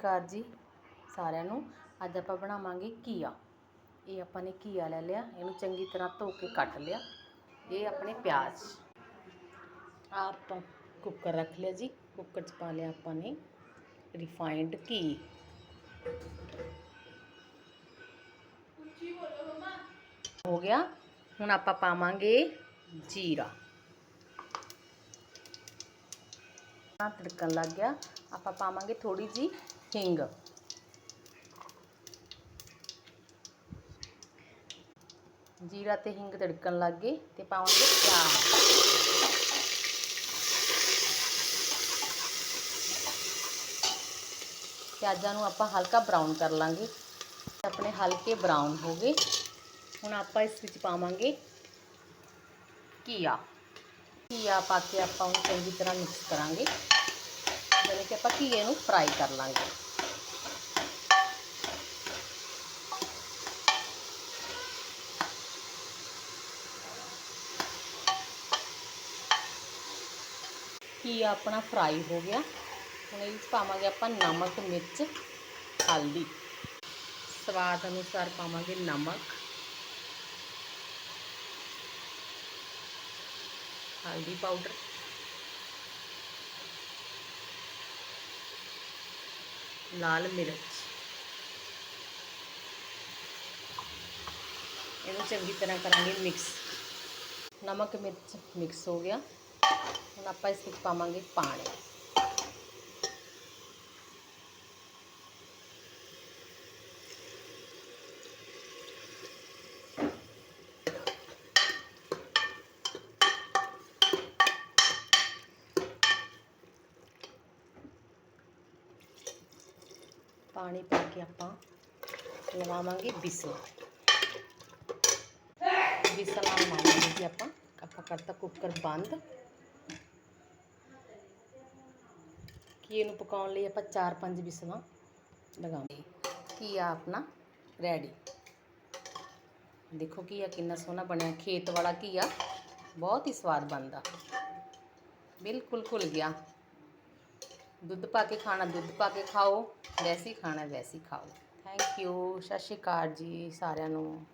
ਅਕਾਲ ਜੀ ਸਾਰਿਆਂ ਨੂੰ ਅੱਜ ਆਪਾਂ ਬਣਾਵਾਂਗੇ ਘੀਆ ਇਹ ਆਪਾਂ ਨੇ ਘੀਆ ਲੈ ਲਿਆ ਇਹਨੂੰ ਚੰਗੀ ਤਰ੍ਹਾਂ ਧੋ ਕੇ ਕੱਟ ਲਿਆ ਇਹ ਆਪਣੇ ਪਿਆਜ਼ ਆਹ ਆਪਾਂ ਕੁੱਕਰ ਰੱਖ ਲਿਆ ਜੀ ਕੁੱਕਰ 'ਚ ਪਾ ਲਿਆ ਆਪਾਂ ਨੇ ਰਿਫਾਈਨਡ ਘੀ ਹੋ ਗਿਆ ਹੁਣ ਆਪਾਂ ਪਾਵਾਂਗੇ ਜੀਰਾ ਤੜਕਣ ਲੱਗ ਗਿਆ ਆਪਾਂ ਪਾਵਾਂਗੇ ਥੋੜੀ ਜੀ ਹਿੰਗ ਜੀਰਾ ਤੇ ਹਿੰਗ ਤੜਕਣ ਲੱਗ ਗਏ ਤੇ ਪਾਵਾਂਗੇ ਪਿਆਜ਼ ਪਿਆਜ਼ਾਂ ਨੂੰ ਆਪਾਂ ਹਲਕਾ ਬਰਾਊਨ ਕਰ ਲਾਂਗੇ ਆਪਣੇ ਹਲਕੇ ਬਰਾਊਨ ਹੋ ਗਏ ਹੁਣ ਆਪਾਂ ਇਸ ਵਿੱਚ ਪਾਵਾਂਗੇ ਘੀਆ ਘੀਆ ਪਾ ਕੇ ਆਪਾਂ ਉਹਨੂੰ ਚੰਗੀ ਤਰ੍ਹਾਂ ਮਿਕਸ ਕਰਾਂਗੇ ਜਿਵੇਂ ਕਿ ਆਪਾਂ ਘੀਏ ਨੂੰ ਫਰਾਈ ਕਰ ਲਾਂਗੇ ਘੀਆ ਆਪਣਾ ਫਰਾਈ ਹੋ ਗਿਆ ਹੁਣ ਇਹ ਵਿੱਚ ਪਾਵਾਂਗੇ ਆਪਾਂ ਨਮਕ ਮਿਰਚ ਹਲਦੀ ਸਵਾਦ ਅਨੁਸਾਰ ਪਾਵਾਂਗੇ ਨਮਕ ਹਲਦੀ ਪਾਊਡਰ। ਲਾਲ ਮਿਰਚ। ਇਹਨੂੰ ਚੰਗੀ ਤਰ੍ਹਾਂ ਕਰਾਂਗੇ ਮਿਕਸ ਨਮਕ ਮਿਰਚ ਮਿਕਸ ਹੋ ਗਿਆ। ਹੁਣ ਆਪਾਂ ਇਸ ਵਿੱਚ ਪਾਵਾਂਗੇ ਪਾਣੀ। ਪਾਣੀ ਪਾ ਕੇ ਆਪਾਂ ਲਵਾਵਾਂਗੇ ਬਿਸਲ ਬਿਸਲ ਲਵਾਵਾਂਗੇ ਜੀ ਆਪਾਂ ਆਪਾਂ ਕਰਤਾ ਕੁੱਕਰ ਬੰਦ ਕੀ ਇਹਨੂੰ ਪਕਾਉਣ ਲਈ ਆਪਾਂ 4-5 ਬਿਸਲਾਂ ਲਗਾਵਾਂਗੇ ਕੀ ਆ ਆਪਣਾ ਰੈਡੀ ਦੇਖੋ ਕੀ ਆ ਕਿੰਨਾ ਸੋਹਣਾ ਬਣਿਆ ਖੇਤ ਵਾਲਾ ਘੀਆ ਬਹੁਤ ਹੀ ਸਵਾਦ ਬਣਦਾ ਬਿਲਕੁਲ ਘੁਲ ਗਿਆ ਦੁੱਧ ਪਾ ਕੇ ਖਾਣਾ, ਦੁੱਧ ਪਾ ਕੇ ਖਾਓ, ਵੈਸੇ ਹੀ ਖਾਣਾ, ਵੈਸੇ ਹੀ ਖਾਓ। ਥੈਂਕ ਯੂ ਸਤਿ ਸ਼੍ਰੀ ਅਕਾਲ ਜੀ ਸਾਰਿਆਂ ਨੂੰ।